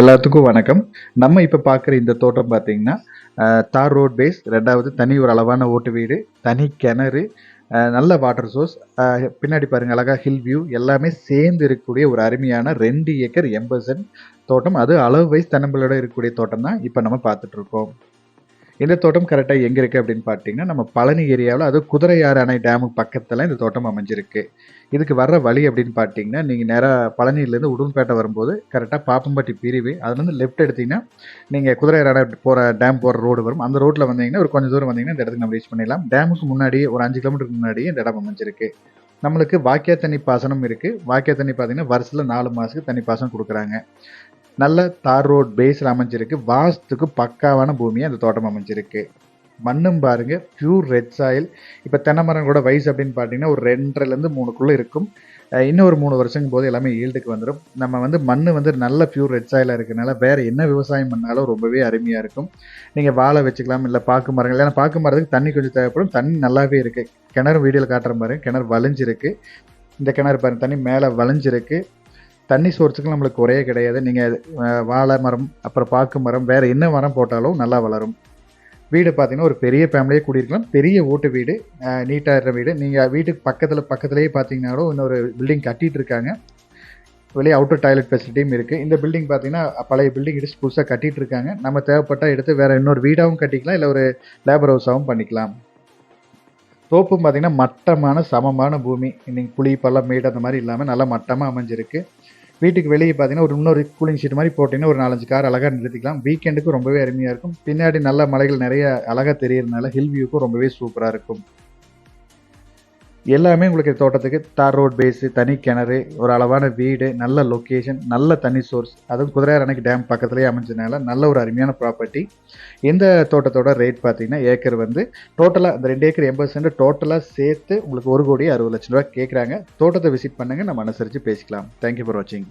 எல்லாத்துக்கும் வணக்கம். நம்ம இப்போ பார்க்குற இந்த தோட்டம் பார்த்தீங்கன்னா தார் ரோட் பேஸ் ரெண்டாவது தனி ஒரு அளவான ஓட்டு வீடு தனி கிணறு நல்ல வாட்டர் சோர்ஸ் பின்னாடி பாருங்கள் அழகாக ஹில் வியூ எல்லாமே சேர்ந்து இருக்கக்கூடிய ஒரு அருமையான ரெண்டு ஏக்கர் எண்பது சென்ட் தோட்டம். அது அளவு வைஸ் தன்னம்பலோட இருக்கக்கூடிய தோட்டம் தான் இப்போ நம்ம பார்த்துட்ருக்கோம் இந்த தோட்டம் கரெக்டாக எங்கே இருக்குது அப்படின்னு பார்த்தீங்கன்னா நம்ம பழனி ஏரியாவில் அது குதிரையாறு அணை டேமுக்கு பக்கத்தில் இந்த தோட்டம் அமைஞ்சிருக்கு. இதுக்கு வர்ற வழி அப்படின்னு பார்த்தீங்கன்னா நீங்கள் நேராக பழனியிலேருந்து உடும்பேட்டை வரும்போது கரெக்டாக பாப்பம்பட்டி பிரிவு அதுலேருந்து லெஃப்ட் எடுத்தீங்கன்னா நீங்கள் குதிரையாறு அணை போகிற டேம் போகிற ரோடு வரும். அந்த ரோட்டில் வந்தீங்கன்னா ஒரு கொஞ்சம் தூரம் வந்தீங்கன்னா இந்த இடத்துக்கு நம்ம ரீச் பண்ணிடலாம். டேமுக்கு முன்னாடியே ஒரு அஞ்சு கிலோமீட்டருக்கு முன்னாடியே இந்த இடம் அமைஞ்சிருக்கு. நம்மளுக்கு வாக்கியா தண்ணி பாசனம் இருக்குது வாக்கியா தண்ணி பார்த்தீங்கன்னா வருஷத்தில் நாலு மாதத்துக்கு தண்ணி பாசனம் கொடுக்குறாங்க. நல்ல தார் ரோட் பேஸில் அமைஞ்சிருக்கு. வாஸ்துக்கு பக்காவான பூமியாக அந்த தோட்டம் அமைஞ்சிருக்கு. மண்ணும் பாருங்கள் பியூர் ரெட் சாயில் இப்போ தென்னை மரம் கூட வயசு அப்படின்னு பார்த்தீங்கன்னா ஒரு ரெண்டரைலேருந்து மூணுக்குள்ளே இருக்கும். இன்னும் ஒரு மூணு வருஷங்கும் போது எல்லாமே ஈல்டுக்கு வந்துடும் நம்ம வந்து மண் வந்து நல்ல பியூர் ரெட் சாயிலாக இருக்கிறனால வேறு என்ன விவசாயம் பண்ணாலும் ரொம்பவே அருமையாக இருக்கும். நீங்கள் வாழை வச்சுக்கலாம் இல்லை பாக்கு மரங்கள். ஏன்னா பாக்கு மரத்துக்கு தண்ணி கொஞ்சம் தேவைப்படும். தண்ணி நல்லாவே இருக்குது கிணறு வீடியோவில் காட்டுற மாதிரி கிணறு வளைஞ்சிருக்கு இந்த கிணறு பாருங்கள் தண்ணி மேலே வளைஞ்சிருக்கு தண்ணி சோர்ஸுக்கு நம்மளுக்கு குறையே கிடையாது. நீங்கள் வாழை மரம் அப்புறம் பாக்கு மரம் வேறு என்ன மரம் போட்டாலும் நல்லா வளரும். வீடு பார்த்தீங்கன்னா ஒரு பெரிய ஃபேமிலியே கூடியிருக்கலாம். பெரிய ஓட்டு வீடு நீட்டாக இருக்கிற வீடு. நீங்கள் வீட்டுக்கு பக்கத்தில் பக்கத்துலேயே பார்த்தீங்கன்னாலும் இன்னொரு பில்டிங் கட்டிகிட்டு இருக்காங்க. வெளியே அவுட்டர் டாய்லெட் ஃபெசிலிட்டியும் இருக்குது இந்த பில்டிங் பார்த்தீங்கன்னா பழைய பில்டிங் இடிச்சு புதுசாக கட்டிகிட்டு இருக்காங்க. நம்ம தேவைப்பட்டால் எடுத்து வேறு இன்னொரு வீடாகவும் கட்டிக்கலாம் இல்லை ஒரு லேபர் ஹவுஸாகவும் பண்ணிக்கலாம். தோப்பும் பார்த்திங்கன்னா மட்டமான சமமான பூமி. இன்றைக்கி குழி பள்ளம் மேடு அந்த மாதிரி இல்லாமல் நல்லா மட்டமாக அமைஞ்சிருக்கு. வீட்டுக்கு வெளியே பார்த்தீங்கன்னா ஒரு இன்னொரு கூலிங் ஷீட் மாதிரி போட்டிங்கன்னா ஒரு நாலஞ்சு கார் அழகாக நிறுத்திக்கலாம். வீக்கெண்டுக்கும் ரொம்பவே அருமையாக இருக்கும். பின்னாடி நல்ல மலைகள் நிறைய அழகாக தெரியறதுனால ஹில் வியூக்கும் ரொம்பவே சூப்பராக இருக்கும். எல்லாமே உங்களுக்கு தோட்டத்துக்கு தார் ரோட் பேஸு தனி கிணறு ஒரு அளவான வீடு நல்ல லொக்கேஷன் நல்ல தனி சோர்ஸ் அதுவும் குதிரையார் அணைக்கு டேம் பக்கத்துலேயே அமைஞ்சதுனால நல்ல ஒரு அருமையான ப்ராப்பர்ட்டி இந்த தோட்டத்தோட ரேட் பார்த்தீங்கன்னா ஏக்கர் வந்து டோட்டலாக அந்த ரெண்டு ஏக்கர் எண்பது சென்ட் டோட்டலாக சேர்த்து உங்களுக்கு ஒரு கோடி அறுபது லட்சம் ரூபா கேட்குறாங்க. தோட்டத்தை விசிட் பண்ணுங்கள் நம்ம அனுசரித்து பேசிக்கலாம். தேங்க்யூ ஃபார் வாட்சிங்